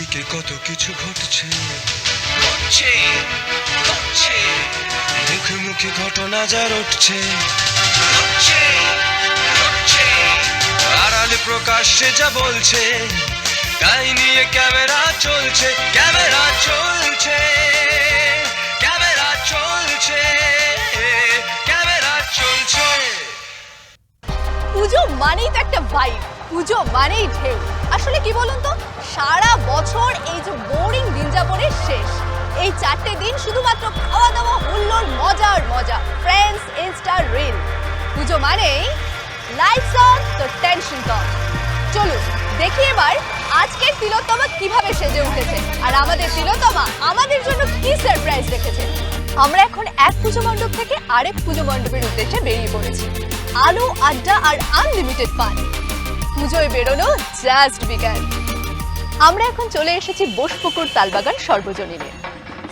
চারিদিকে কত কিছু ঘটছে। ঘটছে ঘটছে। মুখে মুখে ঘটনা যা রটছে। ঘটছে ঘটছে। আড়ালে প্রকাশ্যে যা বলছে তাই নিয়ে ক্যামেরা চলছে ক্যামেরা চলছে ক্যামেরা চলছে ক্যামেরা চলছে। পুজো মানেই তো একটা ভাইব পুজো মানেই ঢেউ। আসলে কি বলুন তো? সারা বছর এই যে বোরিং দিন যাপনের শেষ। এই চারটে দিন শুধুমাত্র খাওয়া দাওয়া হুল্লোর মজার মজা। ফ্রেন্ডস ইনস্টা রিল পুজো মানেই লাইটস অন তো টেনশন কম চলুন, দেখি এবার আজকের তিলোত্তমা কীভাবে সেজে উঠেছে। আর আমাদের তিলোত্তমা আমাদের জন্য কি সারপ্রাইজ রেখেছে আমরা এখন এক পুজো মণ্ডপ থেকে আরেক পুজো মণ্ডপের উদ্দেশ্যে বেরিয়ে পড়েছি। আলো, আড্ডা আর আনলিমিটেড পান পুজোয় বেরোনো জাস্ট বিগান আমরা এখন চলে এসেছি Bosepukur Talbagan সর্বজনীনে।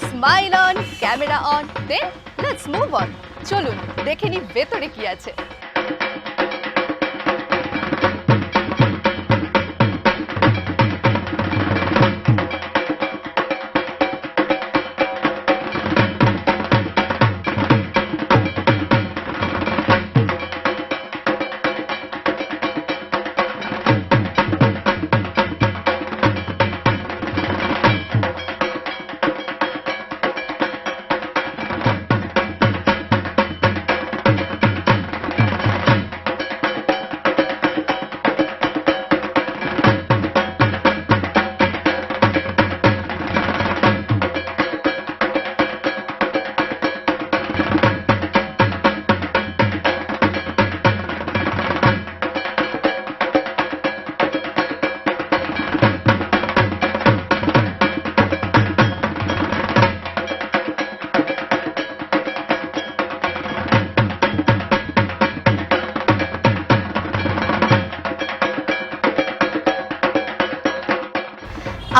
Smile on camera on then let's move on চলুন, দেখে নি ভেতরে কি আছে।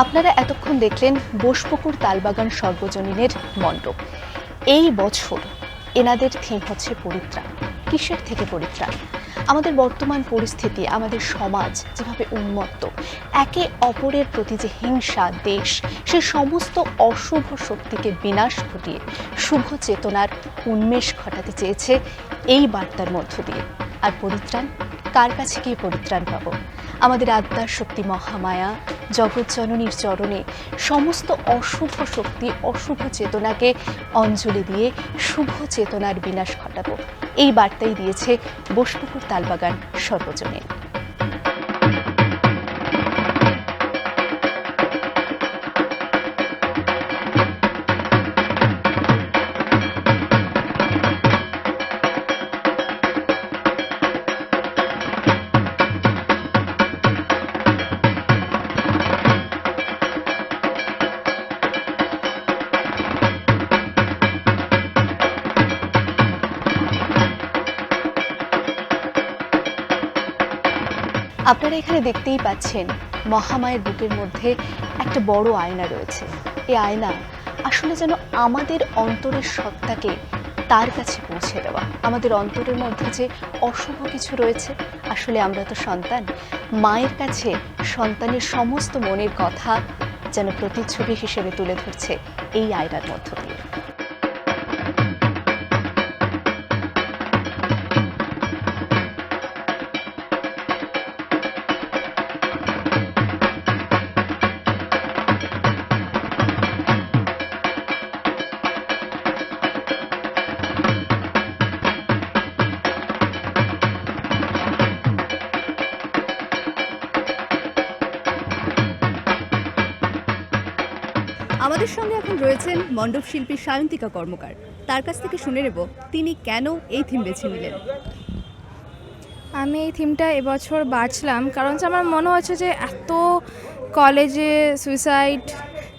আপনারা এতক্ষণ দেখলেন বোসপুকুর তালবাগান সর্বজনীনের মণ্ডপ। এই বছর এনাদের থিম হচ্ছে পরিত্রাণ। কিসের থেকে পরিত্রাণ? আমাদের বর্তমান পরিস্থিতি, আমাদের সমাজ যেভাবে উন্মত্ত, একে অপরের প্রতি যে হিংসা, দেশ, সে সমস্ত অশুভ শক্তিকে বিনাশ ঘটিয়ে শুভ চেতনার উন্মেষ ঘটাতে চেয়েছে এই বার্তার মধ্য দিয়ে। আর পরিত্রাণ? কার কাছে গিয়ে পরিত্রাণ পাবো? আমাদের আত্মার শক্তি মহামায়া, জগৎ জননীর চরণে সমস্ত অশুভ শক্তি, অশুভ চেতনাকে অঞ্জলি দিয়ে শুভ চেতনার বিনাশ ঘটাবো। এই বার্তাই দিয়েছে বসপুকুর তালবাগান সর্বজনীন। আপনারা এখানে দেখতেই পাচ্ছেন মহামায়ের বুকের মধ্যে একটা বড় আয়না রয়েছে। এই আয়না আসলে যেন আমাদের অন্তরের সত্তাকে তার কাছে পৌঁছে দেওয়া। আমাদের অন্তরের মধ্যে যে অশুভ কিছু রয়েছে, আসলে আমরা তো সন্তান। মায়ের কাছে সন্তানের সমস্ত মনের কথা যেন প্রতিচ্ছবি হিসেবে তুলে ধরছে এই আয়নার মধ্য দিয়ে। আমাদের সঙ্গে এখন রয়েছেন মণ্ডপ শিল্পী সায়ন্তিকা কর্মকার। তার কাছ থেকে শুনে নেব, তিনি কেন এই থিম বেছে নিলেন? আমি এই থিমটা এবছর বাছলাম, কারণ আমার মনে হচ্ছে যে এত কলেজে সুইসাইড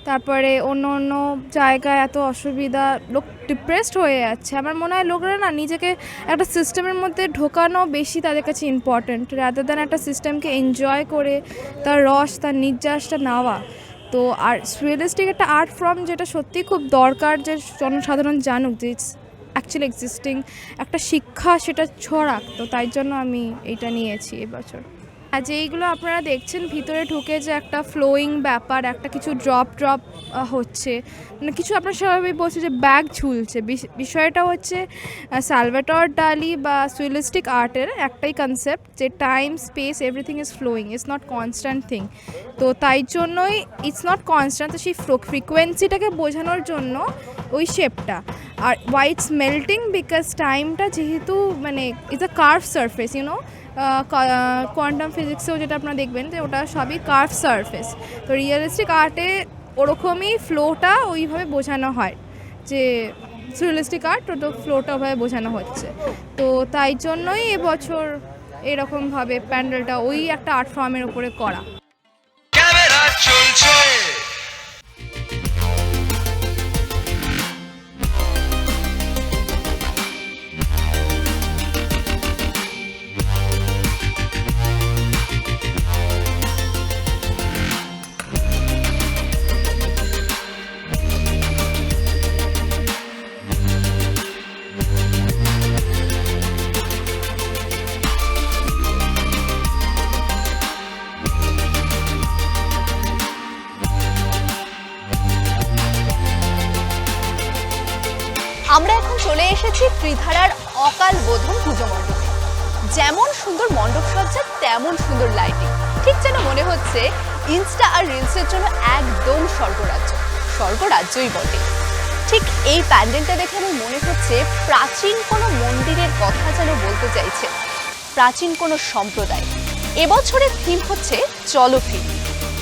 তারপরে অন্য অন্য জায়গায় এত অসুবিধা, লোক ডিপ্রেসড হয়ে যাচ্ছে। আমার মনে হয় লোকরা না নিজেকে একটা সিস্টেমের মধ্যে ঢোকানো বেশি তাদের কাছে ইম্পর্ট্যান্ট রাদার দ্যান একটা সিস্টেমকে এনজয় করে তার রস, তার নির্যাসটা নেওয়া। তো আর রিয়েলিস্টিক একটা আর্ট ফর্ম যেটা সত্যিই খুব দরকার যে জনসাধারণ জানুক, যে ইটস অ্যাকচুয়ালি এক্সিস্টিং একটা শিক্ষা সেটা ছড়াক। তো তাই জন্য আমি এইটা নিয়েছি এবছর। আর যেইগুলো আপনারা দেখছেন, ভিতরে ঢুকে যে একটা ফ্লোয়িং ব্যাপার, একটা কিছু ড্রপ ড্রপ হচ্ছে। মানে কিছু আপনার স্বাভাবিক বলছে যে ব্যাগ ঝুলছে। বিষ- বিষয়টা হচ্ছে সালভেটর ডালি বা সুইলিস্টিক আর্টের একটাই কনসেপ্ট যে time space everything is flowing it's not constant thing তো তাই জন্যই ইটস নট কনস্ট্যান্ট তো সেই ফ্রিকোয়েন্সিটাকে বোঝানোর জন্য ওই শেপটা। আর হোয়াইটস মেল্টিং বিকজ টাইমটা যেহেতু মানে it's a curve surface you know quantum ফিজিক্সেও যেটা আপনারা দেখবেন যে ওটা সবই কার্ভ সারফেস তো রিয়েলিস্টিক আর্টে ওরকমই ফ্লোটা ওইভাবে বোঝানো হয় যে রিয়েলিস্টিক আর্ট ওটা ফ্লোটা ওভাবে বোঝানো হচ্ছে। তো তাই জন্যই এবছর এরকমভাবে প্যান্ডেলটা ওই একটা আর্ট ফর্মের উপরে করা। চলছে যেমন সুন্দর মণ্ডপ সজ্জা তেমন সুন্দর লাইটিং ঠিক যেন মনে হচ্ছে ইনস্টা আর রিলসের জন্য একদম স্বর্গরাজ্য। স্বর্গরাজ্যই বটে। ঠিক এই প্যান্ডেলটা দেখে আমার মনে হচ্ছে, প্রাচীন কোনো মন্দিরের কথা যেন বলতে চাইছে। প্রাচীন কোনো সম্প্রদায়। এবছরের থিম হচ্ছে চলো ফিরি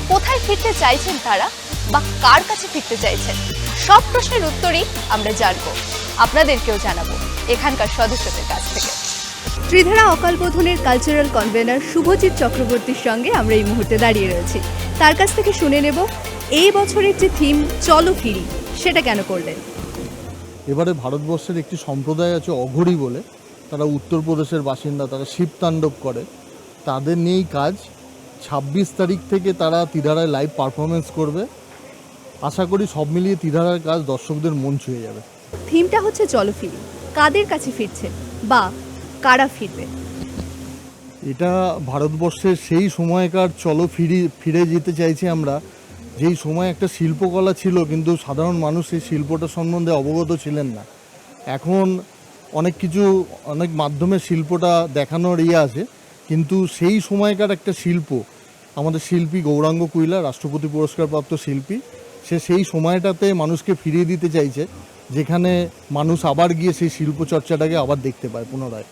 কোথায় ফিরতে চাইছেন তারা বা কার কাছে ফিরতে চাইছেন? সব প্রশ্নের উত্তরই আমরা জানব। আপনাদেরকেও জানাব এখানকার সদস্যদের কাছ থেকে। ত্রিধারা অকালবোধনের কালচারাল কনভেনার শুভজিৎ চক্রবর্তীর সঙ্গে আমরা এই মুহূর্তে দাঁড়িয়ে রয়েছি। তার কাছ থেকে শুনে নেব এই বছরের যে থিম চলো ফিরি সেটা কেন করলেন? এবারে ভারতবর্ষের একটি সম্প্রদায় আছে অঘরি বলে। তারা উত্তরপ্রদেশের বাসিন্দা তারা শিবতাণ্ডব করে। তাদের নিয়েই কাজ ছাব্বিশ তারিখ থেকে তারা তিধারায় লাইভ পারফরমেন্স করবে। আশা করি সব মিলিয়ে তিধারার কাজ দর্শকদের মন ছুঁয়ে যাবে। থিমটা হচ্ছে চলো ফিরি। কাদের কাছে ফিরছে বা কারা ফিরবে? এটা ভারতবর্ষের সেই সময়কার চলো ফিরে ফিরে যেতে চাইছি আমরা। যেই সময় একটা শিল্পকলা ছিল, কিন্তু সাধারণ মানুষ সেই শিল্পটা সম্বন্ধে অবগত ছিলেন না। এখন অনেক কিছু, অনেক মাধ্যমে শিল্পটা দেখানোর ইয়ে আছে, কিন্তু সেই সময়কার একটা শিল্প, আমাদের শিল্পী গৌরাঙ্গ কুইলা, রাষ্ট্রপতি পুরস্কারপ্রাপ্ত শিল্পী, সে সেই সময়টাতে মানুষকে ফিরিয়ে দিতে চাইছে, যেখানে মানুষ আবার গিয়ে সেই শিল্প চর্চাটাকে আবার দেখতে পায় পুনরায়।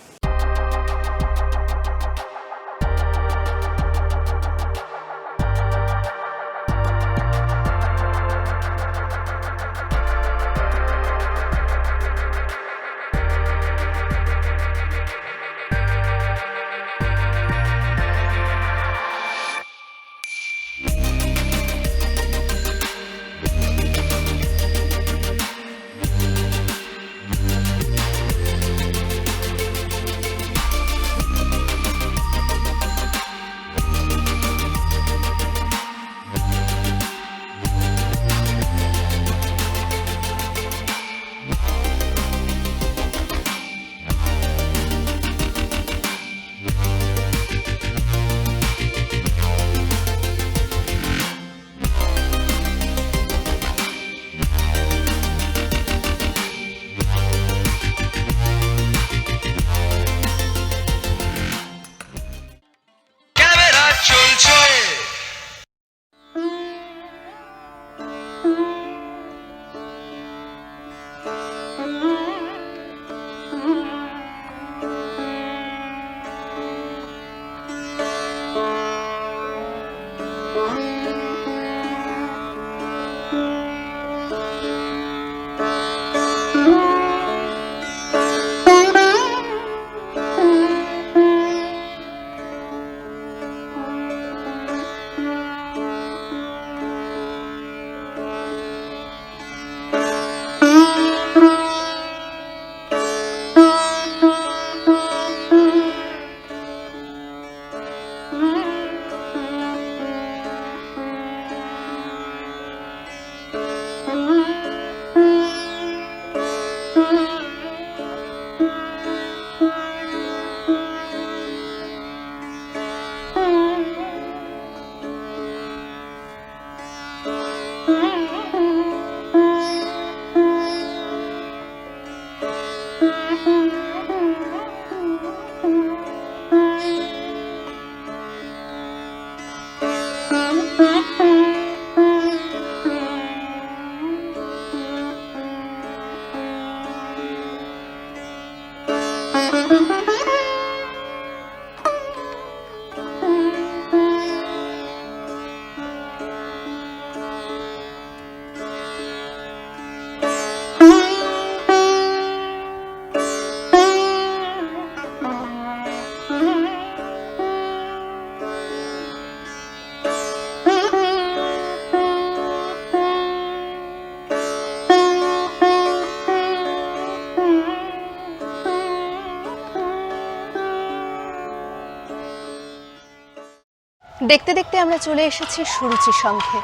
দেখতে দেখতে আমরা চলে এসেছি সুরুচি সংঘে।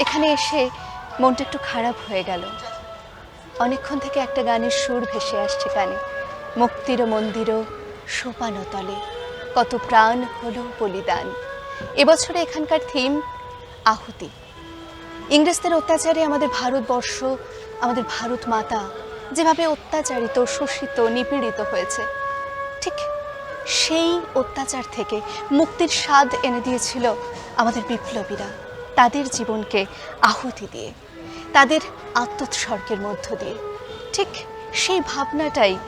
এখানে এসে মনটা একটু খারাপ হয়ে গেল। অনেকক্ষণ থেকে একটা গানের সুর ভেসে আসছে কানে। মুক্তির মন্দিরও সোপানো তলে কত প্রাণ হলো বলিদান। এবছরে এখানকার থিম আহুতি। ইংরেজদের অত্যাচারে আমাদের ভারতবর্ষ, আমাদের ভারত মাতা যেভাবে অত্যাচারিত, শোষিত, নিপীড়িত হয়েছে। ঠিক সেই অত্যাচার থেকে মুক্তির স্বাদ এনে দিয়েছিল আমাদের বিপ্লবীরা, তাদের জীবনকে আহুতি দিয়ে, তাদের আত্মোৎসর্গের মধ্য দিয়ে। ঠিক সেই ভাবনাটাই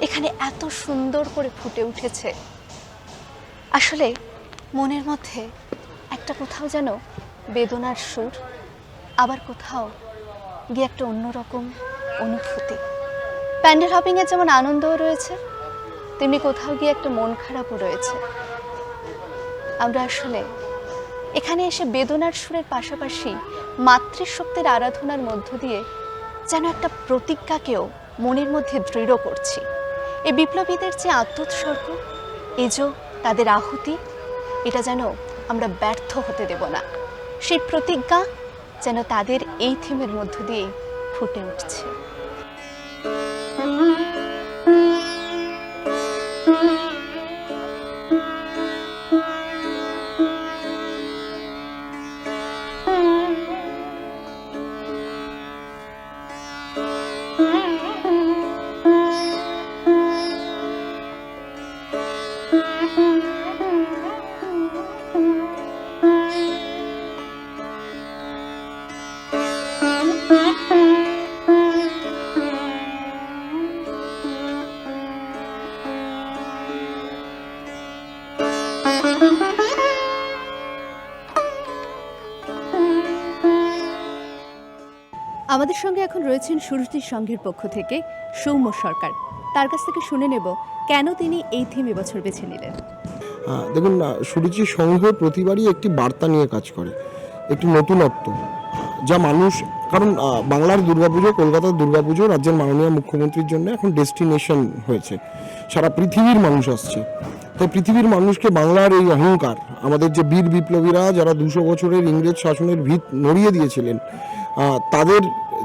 এখানে এত সুন্দর করে ফুটে উঠেছে। আসলে মনের মধ্যে একটা কোথাও যেন বেদনার সুর, আবার কোথাও গিয়ে একটা অন্যরকম অনুভূতি। প্যান্ডেল হপিংয়ের যেমন আনন্দও রয়েছে তেমনি কোথাও গিয়ে একটা মন খারাপও রয়েছে। আমরা আসলে এখানে এসে বেদনার সুরের পাশাপাশি মাতৃশক্তির আরাধনার মধ্য দিয়ে যেন একটা প্রতিজ্ঞাকেও মনের মধ্যে দৃঢ় করছি। এই বিপ্লবীদের যে আত্মোৎসর্গ এজো তাদের আহুতি, এটা যেন আমরা ব্যর্থ হতে দেব না। সেই প্রতিজ্ঞা যেন তাদের এই থিমের মধ্য দিয়েই ফুটে উঠছে। আমাদের সঙ্গে এখন রয়েছেন সুরুচির সংঘের পক্ষ থেকে সৌম্য সরকার। তার কাছ থেকে শুনে নেব কেন তিনি এই থিম এবছর বেছে নিলেন। দেখুন সুরুচি সংঘ প্রতিবারই একটি বার্তা নিয়ে কাজ করে, একটি নতুনত্ব। যা মানুষ, কারণ বাংলার দুর্গাপুজো, কলকাতার দুর্গাপুজো রাজ্যের মাননীয় মুখ্যমন্ত্রীর জন্য এখন ডেস্টিনেশন হয়েছে। সারা পৃথিবীর মানুষ আসছে। তাই পৃথিবীর মানুষকে বাংলার এই অহংকার, আমাদের যে বীর বিপ্লবীরা যারা দুশো বছরের ইংরেজ শাসনের ভিত নড়িয়ে দিয়েছিলেন তাদের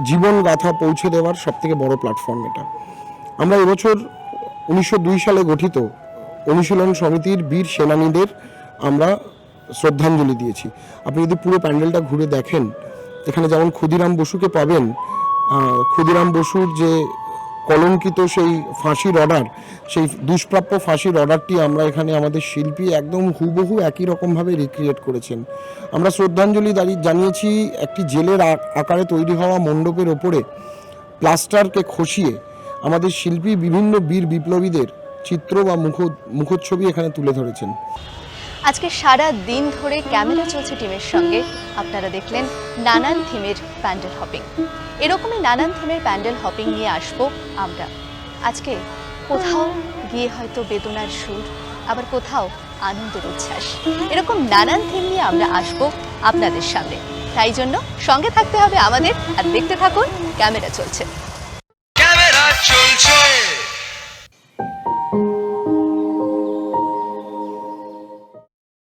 জীবন গাথা পৌঁছে দেওয়ার সবথেকে বড় প্ল্যাটফর্ম এটা। আমরা এবছর উনিশশো দুই সালে গঠিত অনুশীলন সমিতির বীর সেনানীদের আমরা শ্রদ্ধাঞ্জলি দিয়েছি। আপনি যদি পুরো প্যান্ডেলটা ঘুরে দেখেন এখানে যেমন ক্ষুদিরাম বসুকে পাবেন ক্ষুদিরাম বসুর যে কলঙ্কিত সেই ফাঁসির অর্ডার সেই দুষ্প্রাপ্য ফাঁসির অর্ডারটি আমরা এখানে আমাদের শিল্পী একদম হুবহু একই রকমভাবে রিক্রিয়েট করেছেন। আমরা শ্রদ্ধাঞ্জলি দাঁড়িয়ে জানিয়েছি একটি জেলের আকারে তৈরি হওয়া মণ্ডপের ওপরে প্লাস্টারকে খসিয়ে আমাদের শিল্পী বিভিন্ন বীর বিপ্লবীদের চিত্র বা মুখ, মুখচ্ছবি এখানে তুলে ধরেছেন। আজকে সারা দিন ধরে ক্যামেরা চলছে টিমের সঙ্গে। আপনারা দেখলেন নানান থিমের প্যান্ডেল হপিং। এরকমই নানান থিমের প্যান্ডেল হপিং নিয়ে আসব আমরা। আজকে কোথাও গিয়ে হয়তো বেদনার সুর, আবার কোথাও আনন্দের উচ্ছ্বাস। এরকম নানান থিম নিয়ে আমরা আসব আপনাদের সামনে। তাই জন্য সঙ্গে থাকতে হবে আমাদের, আর দেখতে থাকুন, ক্যামেরা চলছে। ক্যামেরা চলছে।